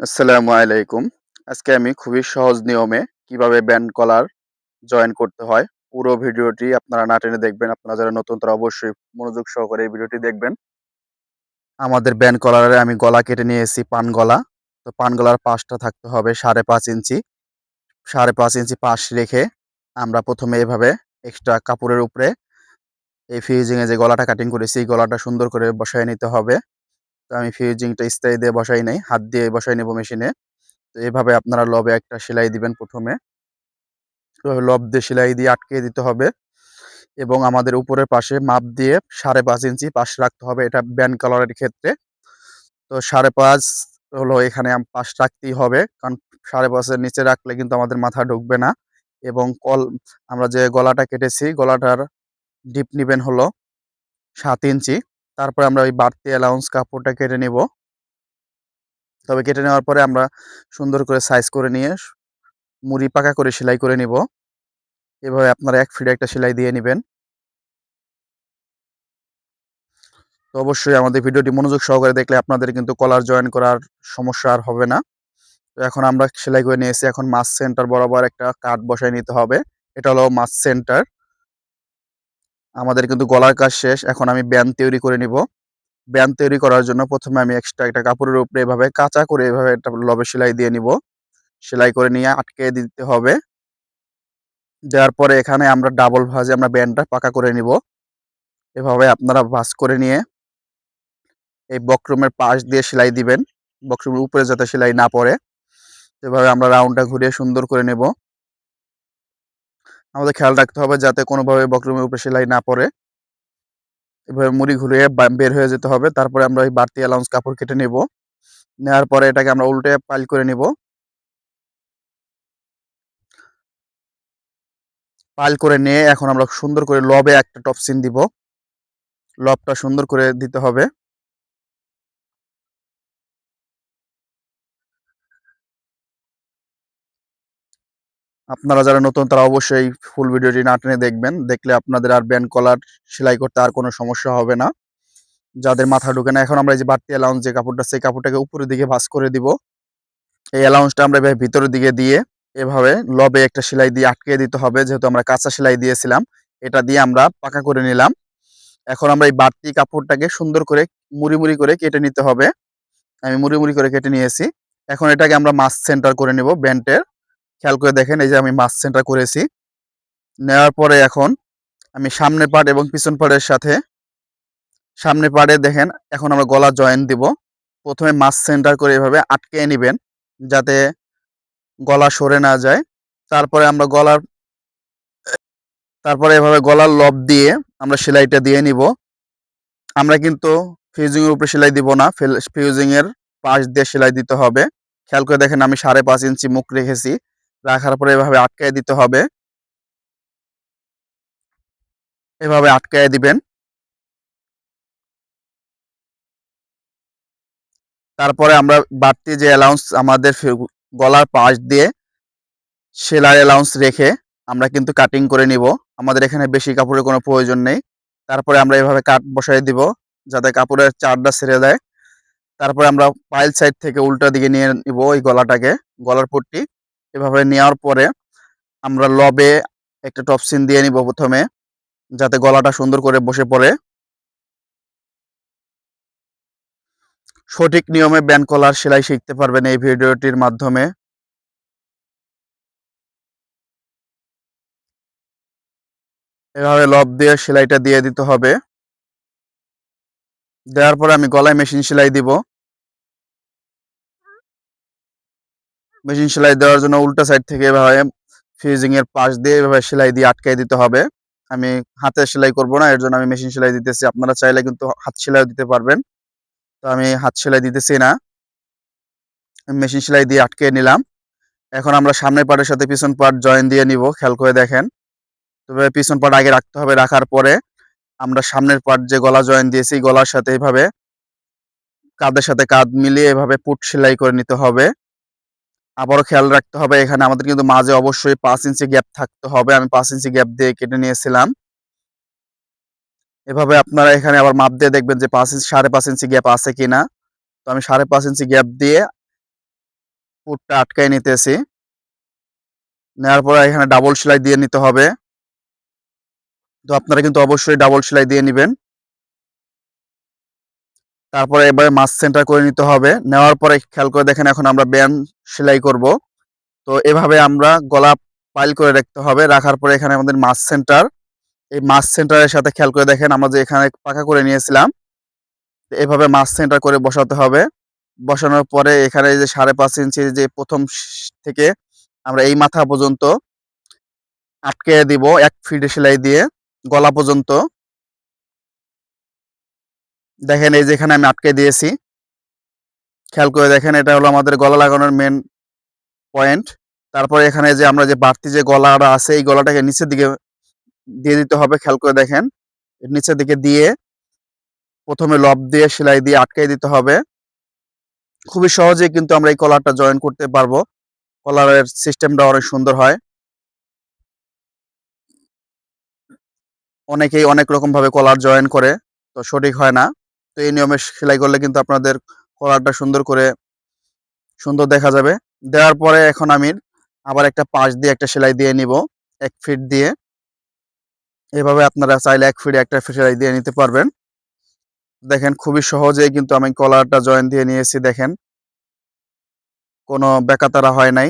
আসসালামু আলাইকুম। আজকে আমি খুবই সহজ নিয়মে কীভাবে ব্যান্ড কলার জয়েন করতে হয়, পুরো ভিডিওটি আপনারা না টেনে দেখবেন। আপনারা যারা নতুন তারা অবশ্যই মনোযোগ সহকারে এই ভিডিওটি দেখবেন। আমাদের ব্যান্ড কলারে আমি গলা কেটে নিয়েছি পান গলা। তো পান গলার পাশটা থাকতে হবে 5.5 ইঞ্চি। 5.5 ইঞ্চি পাশ রেখে আমরা প্রথমে এভাবে এক্সট্রা কাপড়ের উপরে এই ফিউজিং এ যে গলাটা কাটিং করেছি, এই গলাটা সুন্দর করে বসায় নিতে হবে। তো আমি ফিউজিংটা স্টাই দিয়ে বসাই নাই, হাত দিয়ে বসাই নেব মেশিনে। তো এভাবে আপনারা লবে একটা সেলাই দিবেন প্রথমে। লব দিয়ে সেলাই দিয়ে আটকে দিতে হবে এবং আমাদের উপরের পাশে মাপ দিয়ে 5.5 ইঞ্চি পাশ রাখতে হবে এটা ব্যান্ড কলারের ক্ষেত্রে। তো 5.5 হলো এখানে পাশ রাখতেই হবে। কারণ সাড়ে পাঁচের নিচে রাখলে কিন্তু আমাদের মাথা ঢুকবে না এবং কল আমরা যে গলাটা কেটেছি গলাটার ডিপ নিবেন হলো সাত ইঞ্চি। তারপরে আমরা ওই বাড়তি অ্যালাউন্স কাপড়টা কেটে নেব তবে কেটে নেওয়ার পরে আমরা সুন্দর করে সাইজ করে নিয়ে মুড়ি পাকা করে সেলাই করে নিব। এভাবে আপনারা এক ফিটে একটা সেলাই দিয়ে নেবেন তো অবশ্যই আমাদের ভিডিওটি মনোযোগ সহকারে দেখলে আপনাদের কিন্তু কলার জয়েন করার সমস্যা আর হবে না। তো এখন আমরা সেলাই করে নিয়েছি। এখন মাছ সেন্টার বরাবর একটা কাঠ বসায় নিতে হবে। এটা হলো মাছ সেন্টার। আমাদের কিন্তু গলার কাজ শেষ। এখন আমি ব্যান্ড তৈরি করে নিব। ব্যান্ড তৈরি করার জন্য প্রথমে আমি এক্সট্রা একটা কাপড়ের উপরে এভাবে কাঁচা করে এভাবে একটা লবে সেলাই দিয়ে নিব। সেলাই করে নিয়ে আটকে দিতে হবে। দেওয়ার পরে এখানে আমরা ডাবল ভাজে আমরা ব্যান্ডটা পাকা করে নিব। এভাবে আপনারা ভাজ করে নিয়ে এই বক্রমের পাশ দিয়ে সেলাই দিবেন। বক্রমের উপরে যাতে সেলাই না পড়ে। এভাবে আমরা রাউন্ডটা ঘুরিয়ে সুন্দর করে নেব। আমাদের খেয়াল রাখতে হবে যাতে কোনোভাবে বক্রমের উপরে সেলাই না পড়ে। এভাবে মুড়ি ঘুরিয়ে বের হয়ে যেতে হবে। তারপরে আমরা এই বাড়তি অ্যালাউন্স কাপড় কেটে নেব। নেওয়ার পরে এটাকে আমরা উল্টে পাইল করে নিব। পাইল করে নিয়ে এখন আমরা সুন্দর করে লবে একটা টপসিন দিব। লবটা সুন্দর করে দিতে হবে। আপনারা যারা নতুন তারা অবশ্যই ফুল ভিডিওটি না টেনে দেখবেন। দেখলে আপনাদের আর ব্যান্ড কলার সেলাই করতে আর কোনো সমস্যা হবে না। যাদের মাথা ঢোকে না এখন আমরা এই যে বাড়তি অ্যালাউন্স যে কাপড়টা সেই কাপড়টাকে উপরের দিকে ভাঁজ করে দিব। এই অ্যালাউন্সটা আমরা ভিতরের দিকে দিয়ে এভাবে লবে একটা সেলাই দিয়ে আটকে দিতে হবে যেহেতু আমরা কাঁচা সেলাই দিয়েছিলাম। এটা দিয়ে আমরা পাকা করে নিলাম। এখন আমরা এই বাড়তি কাপড়টাকে সুন্দর করে মুড়ি, মুড়ি করে কেটে নিতে হবে। আমি মুড়ি, মুড়ি করে কেটে নিয়েছি। এখন এটাকে আমরা মাছ সেন্টার করে নিব ব্যান্ডের। খেয়াল করে দেখেন, এই যে আমি মাছ সেন্টার করেছি। নেওয়ার পরে এখন আমি সামনে পার্ট এবং পিছন পার্টের সাথে, সামনে পার্টে দেখেন, এখন আমরা গলা জয়েন দিব। প্রথমে মাছ সেন্টার করে এভাবে আটকে নিবেন, যাতে গলা সরে না যায়। তারপরে আমরা গলার, তারপরে এভাবে গলার লব দিয়ে আমরা সেলাইটা দিয়ে নিব। আমরা কিন্তু ফিউজিংয়ের উপরে সেলাই দিব না। ফেল ফিউজিং পাশ দিয়ে সেলাই দিতে হবে। খেয়াল করে দেখেন, আমি 5.5 ইঞ্চি মুখ রেখেছি। রাখার পরে এভাবে আটকায় দিতে হবে। এভাবে আটকায় দিবেন। তারপরে আমরা বাড়তি যে অ্যালাউন্স আমাদের গলার পাশ দিয়ে সেলাই অ্যালাউন্স রেখে আমরা কিন্তু কাটিং করে নিব। আমাদের এখানে বেশি কাপড়ের কোনো প্রয়োজন নেই। তারপরে আমরা এভাবে কাট বসায় দিব যাতে কাপড়ের চারটা ছেড়ে দেয়। তারপরে আমরা পাইল সাইড থেকে উল্টা দিকে নিয়ে নিব ওই গলাটাকে, গলার পট্টি। এভাবে নেওয়ার পরে আমরা লবে একটা টপসিন দিয়ে নিব প্রথমে, যাতে গলাটা সুন্দর করে বসে পড়ে। সঠিক নিয়মে ব্যান্ড কলার সেলাই শিখতে পারবেন এই ভিডিওটির মাধ্যমে। এভাবে লব দিয়ে সেলাইটা দিয়ে দিতে হবে। দেওয়ার পরে আমি গলায় মেশিন সেলাই দিব। মেশিন সেলাই দেওয়ার জন্য উল্টা সাইড থেকে এভাবে ফিউজিং এর পাশ দিয়ে এভাবে সেলাই দিয়ে আটকায় দিতে হবে। আমি হাতে সেলাই করব না, এর জন্য আমি মেশিন সেলাই দিতেছি। আপনারা চাইলে কিন্তু হাত সেলাইও দিতে পারবেন। তো আমি হাত সেলাই দিতেছি না। মেশিন সেলাই দিয়ে আটকে নিলাম। এখন আমরা সামনের পাটের সাথে পিছন পাট জয়েন দিয়ে নিব। খেয়াল করে দেখেন। তবে পিছন পাট আগে রাখতে হবে। রাখার পরে আমরা সামনের পাট যে গলা জয়েন দিয়েছি, গলার সাথে এভাবে কাঁধের সাথে কাঁধ মিলিয়ে এভাবে পুট সেলাই করে নিতে হবে। আবারও খেয়াল রাখতে হবে, এখানে আমাদের কিন্তু মাঝে অবশ্যই পাঁচ ইঞ্চি গ্যাপ থাকতে হবে। আমি পাঁচ ইঞ্চি গ্যাপ দিয়ে কেটে নিয়েছিলাম। এভাবে আপনারা এখানে আবার মাপ দিয়ে দেখবেন যে পাঁচ ইঞ্চি ৫.৫ ইঞ্চি গ্যাপ আছে কিনা। তো আমি ৫.৫ ইঞ্চি গ্যাপ দিয়ে পুটটা আটকাই নিতেছি নেওয়ার পরে এখানে ডাবল সেলাই দিয়ে নিতে হবে তো আপনারা কিন্তু অবশ্যই ডাবল সেলাই দিয়ে নেবেন তারপরে এবারে মাছ সেন্টার করে নিতে হবে। নেওয়ার পরে খেয়াল করে দেখেন এখন আমরা ব্যান সেলাই করব। তো এভাবে আমরা গলা পাইল করে রাখতে হবে। রাখার পরে এখানে আমাদের মাছ সেন্টার এই মাছ সেন্টারের সাথে খেয়াল করে দেখেন আমরা যে এখানে পাকা করে নিয়েছিলাম এভাবে মাছ সেন্টার করে বসাতে হবে। বসানোর পরে এখানে যে সাড়ে পাঁচ ইঞ্চি যে প্রথম থেকে আমরা এই মাথা পর্যন্ত আটকে দিব এক ফিট সেলাই দিয়ে গলা পর্যন্ত। দেখেন এই যেখানে আমি আটকে দিয়েছি, খেয়াল করে দেখেন এটা হলো আমাদের গলা লাগানোর মেন পয়েন্ট তারপরে এখানে যে আমরা যে বাড়তি যে গলাটা আছে, এই গলাটাকে নিচের দিকে দিয়ে দিতে হবে, খেয়াল করে দেখেন। নিচের দিকে দিয়ে প্রথমে লব দিয়ে সেলাই দিয়ে আটকাই দিতে হবে। খুবই সহজেই কিন্তু আমরা এই কলারটা জয়েন করতে পারব। কলারের সিস্টেমটা অনেক সুন্দর হয়। অনেকেই অনেক রকম ভাবে কলার জয়েন করে, তো সঠিক হয় না। তো এই নিয়মে সেলাই করলে কিন্তু আপনাদের কলারটা সুন্দর করে সুন্দর দেখা যাবে। দেওয়ার পরে এখন আমি আবার একটা পাশ দিয়ে একটা সেলাই দিয়ে নিব, এক ফিট দিয়ে। এভাবে আপনারা চাইলে এক ফিট, একটা সেলাই দিয়ে নিতে পারবেন। দেখেন খুবই সহজেই কিন্তু আমি কলারটা জয়েন দিয়ে নিয়েছি, দেখেন। কোনো বেকাতারা হয় নাই।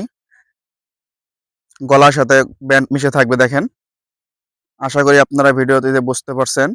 গলার সাথে ব্যান্ড মিশে থাকবে, দেখেন। আশা করি আপনারা ভিডিওতে বুঝতে পারছেন।